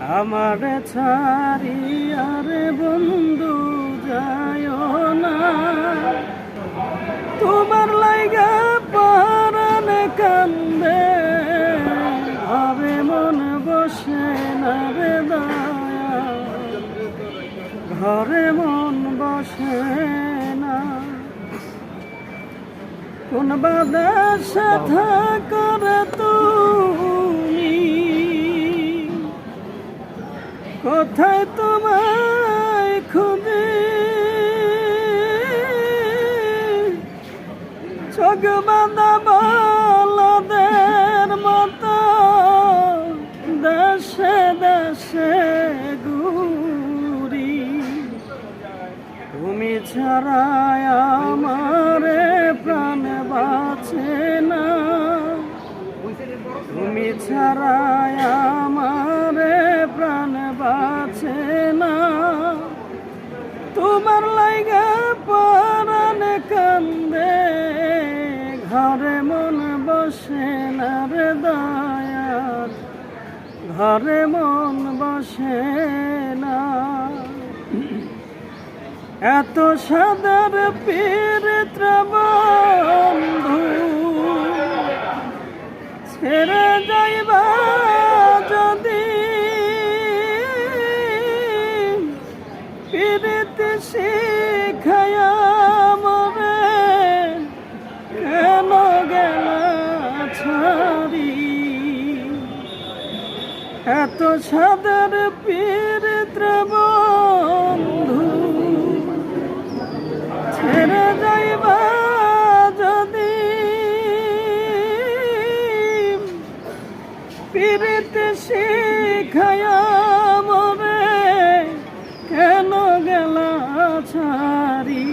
আমার ছাড়ি, আরে বন্ধু যায় না। তোমার লাইগা পারানে কান্দে, ঘরে মন বসে না রে ঘরে মন বসে না। কোন সাথে করে কোথায় তোমায় খুঁজে? চোখ বাঁধা বলদের মতো দেশে দেশে ঘুরি। তুমি ছাড়াই আমারে প্রাণ বাঁচে না। তুমি ছাড়াই ঘরে মন বসে না রে ঘরে মন বসে না। এত সাদার পীর বন্ধু ছেড়ে যাইবা গেল ছাড়ি। এত সাদার পীর বন্ধু ছেড়ে যাইবা যদি। পীরিতে শিখায়া মরে কেন গেলা ছাড়ি?